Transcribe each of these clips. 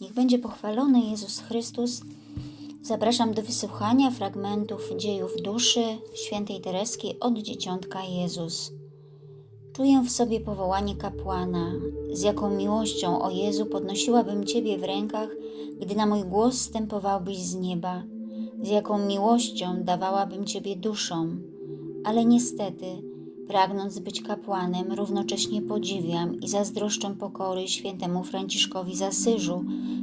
Niech będzie pochwalony Jezus Chrystus. Zapraszam do wysłuchania fragmentów dziejów duszy świętej Tereski od dzieciątka Jezus. Czuję w sobie powołanie kapłana, z jaką miłością, o Jezu, podnosiłabym Ciebie w rękach, gdy na mój głos stępowałbyś z nieba, z jaką miłością dawałabym Ciebie duszą, ale niestety, pragnąc być kapłanem, równocześnie podziwiam i zazdroszczę pokory świętemu Franciszkowi z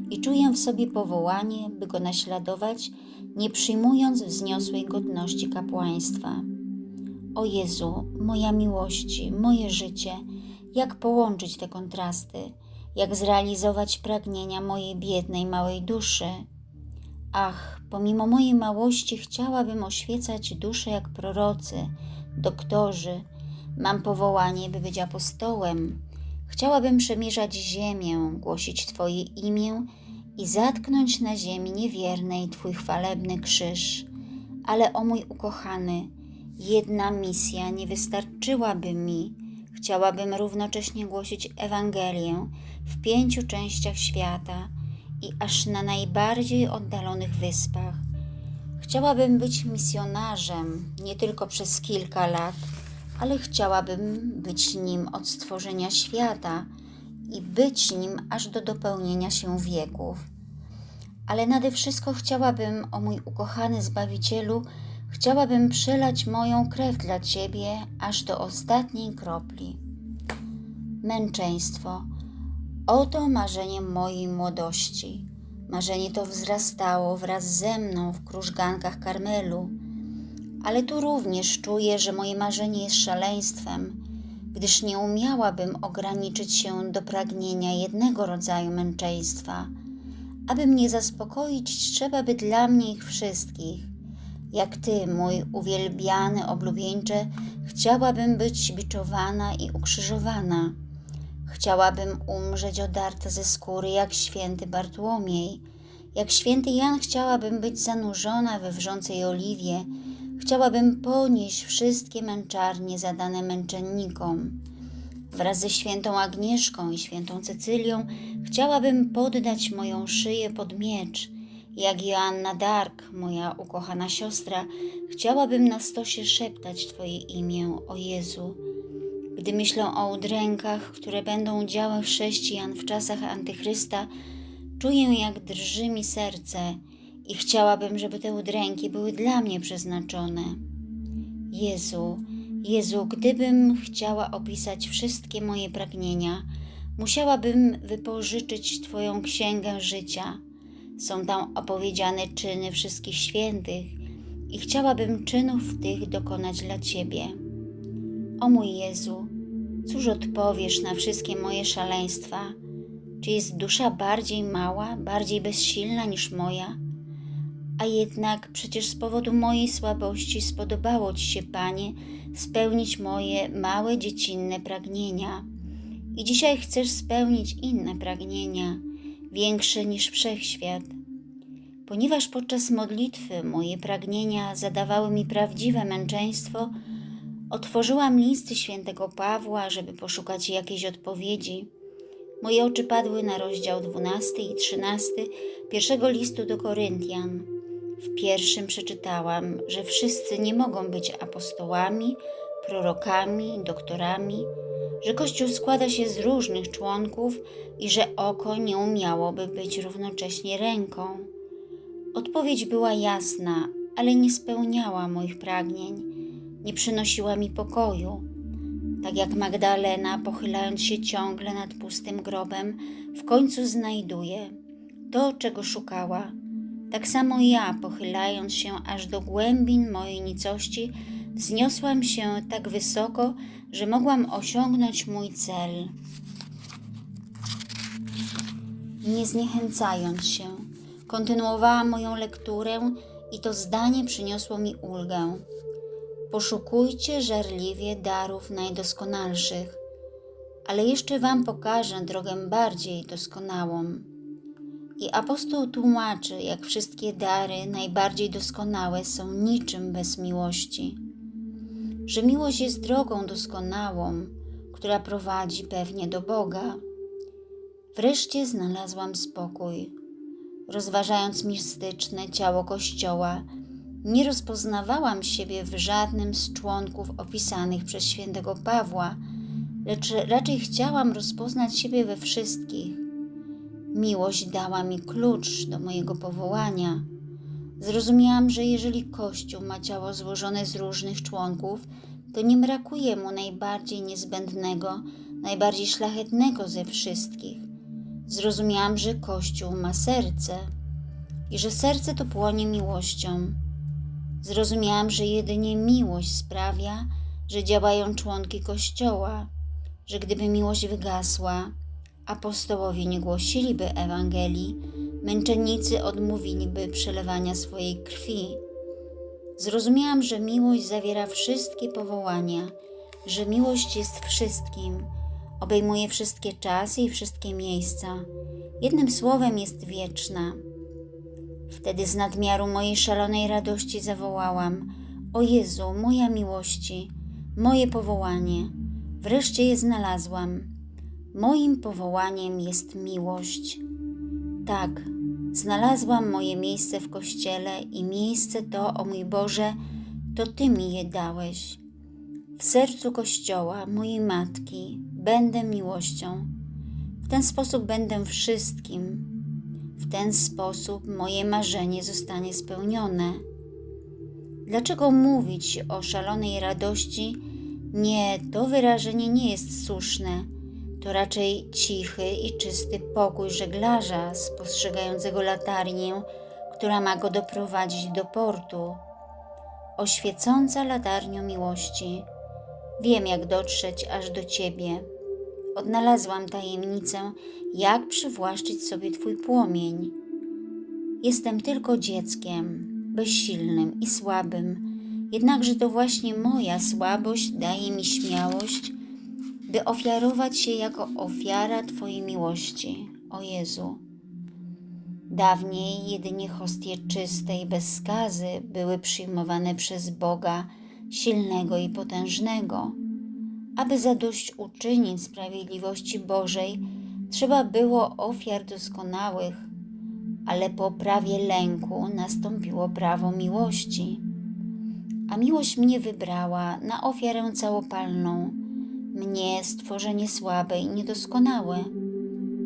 i czuję w sobie powołanie, by go naśladować, nie przyjmując wzniosłej godności kapłaństwa. O Jezu, moja miłości, moje życie, jak połączyć te kontrasty, jak zrealizować pragnienia mojej biednej, małej duszy. Ach, pomimo mojej małości chciałabym oświecać duszę jak prorocy, doktorzy. Mam powołanie, by być apostołem. Chciałabym przemierzać ziemię, głosić Twoje imię i zatknąć na ziemi niewiernej Twój chwalebny krzyż. Ale o mój ukochany, jedna misja nie wystarczyłaby mi. Chciałabym równocześnie głosić Ewangelię w pięciu częściach świata i aż na najbardziej oddalonych wyspach. Chciałabym być misjonarzem nie tylko przez kilka lat, ale chciałabym być nim od stworzenia świata i być nim aż do dopełnienia się wieków. Ale nade wszystko chciałabym, o mój ukochany Zbawicielu, chciałabym przelać moją krew dla Ciebie aż do ostatniej kropli. Męczeństwo. Oto marzenie mojej młodości. Marzenie to wzrastało wraz ze mną w krużgankach Karmelu, ale tu również czuję, że moje marzenie jest szaleństwem, gdyż nie umiałabym ograniczyć się do pragnienia jednego rodzaju męczeństwa. Aby mnie zaspokoić, trzeba by dla mnie ich wszystkich. Jak Ty, mój uwielbiany oblubieńcze, chciałabym być biczowana i ukrzyżowana. Chciałabym umrzeć odarta ze skóry jak święty Bartłomiej. Jak święty Jan chciałabym być zanurzona we wrzącej oliwie. Chciałabym ponieść wszystkie męczarnie zadane męczennikom. Wraz ze świętą Agnieszką i świętą Cecylią chciałabym poddać moją szyję pod miecz. Jak Joanna Dark, moja ukochana siostra, chciałabym na stosie szeptać Twoje imię, o Jezu. Gdy myślę o udrękach, które będą działy chrześcijan w czasach Antychrysta, czuję, jak drży mi serce i chciałabym, żeby te udręki były dla mnie przeznaczone. Jezu, Jezu, gdybym chciała opisać wszystkie moje pragnienia, musiałabym wypożyczyć Twoją księgę życia. Są tam opowiedziane czyny wszystkich świętych i chciałabym czynów tych dokonać dla Ciebie. O mój Jezu, cóż odpowiesz na wszystkie moje szaleństwa? Czy jest dusza bardziej mała, bardziej bezsilna niż moja? A jednak przecież z powodu mojej słabości spodobało Ci się, Panie, spełnić moje małe dziecinne pragnienia. I dzisiaj chcesz spełnić inne pragnienia, większe niż wszechświat. Ponieważ podczas modlitwy moje pragnienia zadawały mi prawdziwe męczeństwo, otworzyłam listy świętego Pawła, żeby poszukać jakiejś odpowiedzi. Moje oczy padły na rozdział 12 i 13 pierwszego listu do Koryntian. W pierwszym przeczytałam, że wszyscy nie mogą być apostołami, prorokami, doktorami, że Kościół składa się z różnych członków i że oko nie umiałoby być równocześnie ręką. Odpowiedź była jasna, ale nie spełniała moich pragnień, nie przynosiła mi pokoju. Tak jak Magdalena, pochylając się ciągle nad pustym grobem, w końcu znajduje to, czego szukała. Tak samo ja, pochylając się aż do głębin mojej nicości, wzniosłam się tak wysoko, że mogłam osiągnąć mój cel. Nie zniechęcając się, kontynuowałam moją lekturę i to zdanie przyniosło mi ulgę. Poszukujcie żarliwie darów najdoskonalszych, ale jeszcze Wam pokażę drogę bardziej doskonałą. I apostoł tłumaczy, jak wszystkie dary najbardziej doskonałe są niczym bez miłości. Że miłość jest drogą doskonałą, która prowadzi pewnie do Boga. Wreszcie znalazłam spokój. Rozważając mistyczne ciało Kościoła, nie rozpoznawałam siebie w żadnym z członków opisanych przez świętego Pawła, lecz raczej chciałam rozpoznać siebie we wszystkich. Miłość dała mi klucz do mojego powołania. Zrozumiałam, że jeżeli Kościół ma ciało złożone z różnych członków, to nie brakuje mu najbardziej niezbędnego, najbardziej szlachetnego ze wszystkich. Zrozumiałam, że Kościół ma serce i że serce to płonie miłością. Zrozumiałam, że jedynie miłość sprawia, że działają członki Kościoła, że gdyby miłość wygasła, apostołowie nie głosiliby Ewangelii, męczennicy odmówiliby przelewania swojej krwi. Zrozumiałam, że miłość zawiera wszystkie powołania, że miłość jest wszystkim, obejmuje wszystkie czasy i wszystkie miejsca. Jednym słowem jest wieczna. Wtedy z nadmiaru mojej szalonej radości zawołałam: O Jezu, moja miłości, moje powołanie. Wreszcie je znalazłam. Moim powołaniem jest miłość. Tak, znalazłam moje miejsce w kościele i miejsce to, o mój Boże, to Ty mi je dałeś. W sercu kościoła, mojej matki, będę miłością. W ten sposób będę wszystkim. W ten sposób moje marzenie zostanie spełnione. Dlaczego mówić o szalonej radości? Nie, to wyrażenie nie jest słuszne. To raczej cichy i czysty pokój żeglarza spostrzegającego latarnię, która ma go doprowadzić do portu. Oświecąca latarnią miłości. Wiem, jak dotrzeć aż do Ciebie. Odnalazłam tajemnicę, jak przywłaszczyć sobie Twój płomień. Jestem tylko dzieckiem, bezsilnym i słabym, jednakże to właśnie moja słabość daje mi śmiałość, by ofiarować się jako ofiara Twojej miłości, o Jezu. Dawniej jedynie hostie czyste i bez skazy były przyjmowane przez Boga silnego i potężnego. Aby zadośćuczynić sprawiedliwości Bożej, trzeba było ofiar doskonałych, ale po prawie lęku nastąpiło prawo miłości. A miłość mnie wybrała na ofiarę całopalną, mnie stworzenie słabe i niedoskonałe.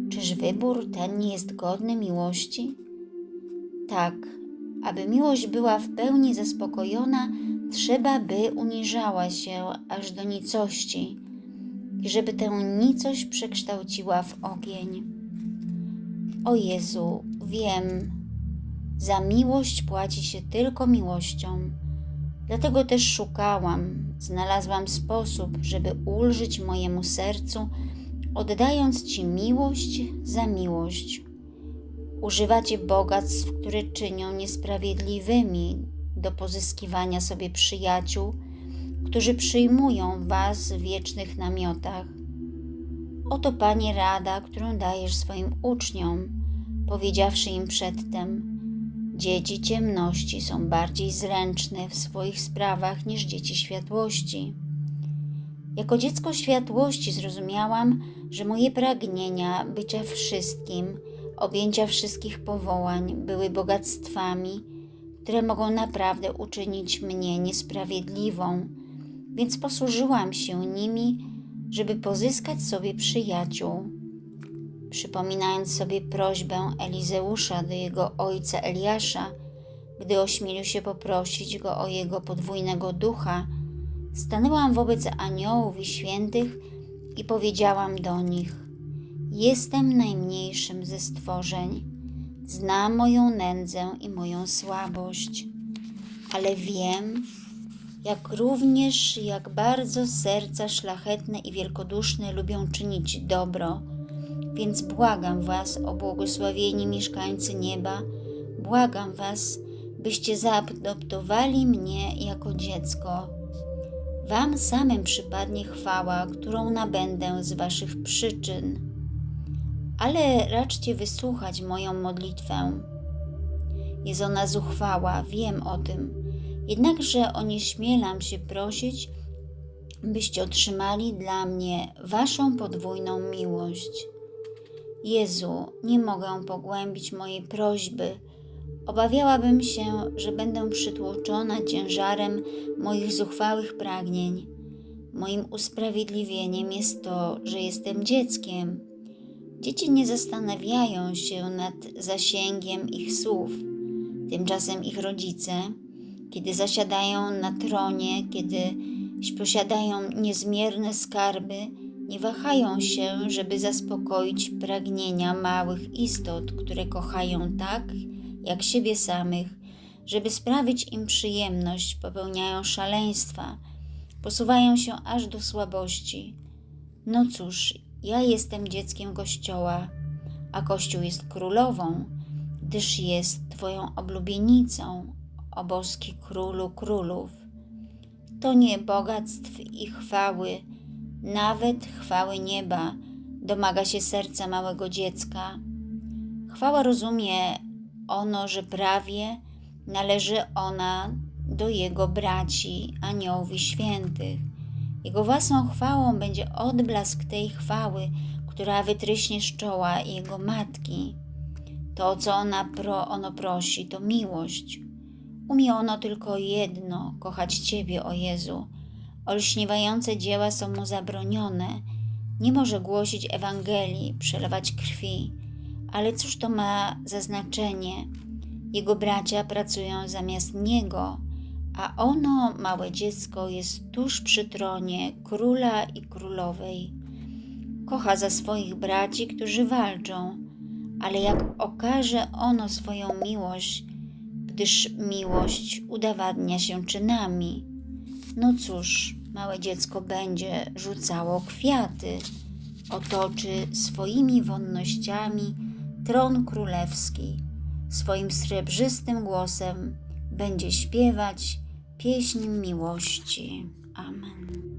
Czyż wybór ten nie jest godny miłości? Tak, aby miłość była w pełni zaspokojona, trzeba by uniżała się aż do nicości i żeby tę nicość przekształciła w ogień. O Jezu, wiem, za miłość płaci się tylko miłością. Dlatego też szukałam, znalazłam sposób, żeby ulżyć mojemu sercu, oddając Ci miłość za miłość. Używacie bogactw, które czynią niesprawiedliwymi do pozyskiwania sobie przyjaciół, którzy przyjmują Was w wiecznych namiotach. Oto, Panie, rada, którą dajesz swoim uczniom, powiedziawszy im przedtem: Dzieci ciemności są bardziej zręczne w swoich sprawach niż dzieci światłości. Jako dziecko światłości zrozumiałam, że moje pragnienia bycia wszystkim, objęcia wszystkich powołań były bogactwami, które mogą naprawdę uczynić mnie niesprawiedliwą, więc posłużyłam się nimi, żeby pozyskać sobie przyjaciół. Przypominając sobie prośbę Elizeusza do jego ojca Eliasza, gdy ośmielił się poprosić go o jego podwójnego ducha, stanęłam wobec aniołów i świętych i powiedziałam do nich: Jestem najmniejszym ze stworzeń, znam moją nędzę i moją słabość, ale wiem, jak również jak bardzo serca szlachetne i wielkoduszne lubią czynić dobro. Więc błagam Was, o błogosławieni mieszkańcy nieba, błagam Was, byście zaadoptowali mnie jako dziecko. Wam samym przypadnie chwała, którą nabędę z Waszych przyczyn. Ale raczcie wysłuchać moją modlitwę. Jest ona zuchwała, wiem o tym, jednakże onieśmielam się prosić, byście otrzymali dla mnie Waszą podwójną miłość. Jezu, nie mogę pogłębić mojej prośby. Obawiałabym się, że będę przytłoczona ciężarem moich zuchwałych pragnień. Moim usprawiedliwieniem jest to, że jestem dzieckiem. Dzieci nie zastanawiają się nad zasięgiem ich słów. Tymczasem ich rodzice, kiedy zasiadają na tronie, kiedy posiadają niezmierne skarby, nie wahają się, żeby zaspokoić pragnienia małych istot, które kochają tak, jak siebie samych, żeby sprawić im przyjemność, popełniają szaleństwa, posuwają się aż do słabości. No cóż, ja jestem dzieckiem Kościoła, a Kościół jest królową, gdyż jest Twoją oblubienicą, o boski królu królów. To nie bogactw i chwały, nawet chwały nieba domaga się serca małego dziecka. Chwała rozumie ono, że prawie należy ona do jego braci, aniołów i świętych. Jego własną chwałą będzie odblask tej chwały, która wytryśnie z czoła jego matki. To, co ona pro, ono prosi, to miłość. Umie ono tylko jedno kochać Ciebie, o Jezu. Olśniewające dzieła są mu zabronione. Nie może głosić Ewangelii, przelewać krwi. Ale cóż to ma za znaczenie? Jego bracia pracują zamiast niego, a ono, małe dziecko, jest tuż przy tronie króla i królowej. Kocha za swoich braci, którzy walczą, ale jak okaże ono swoją miłość, gdyż miłość udowadnia się czynami. No cóż, małe dziecko będzie rzucało kwiaty, otoczy swoimi wonnościami tron królewski, swoim srebrzystym głosem będzie śpiewać pieśń miłości. Amen.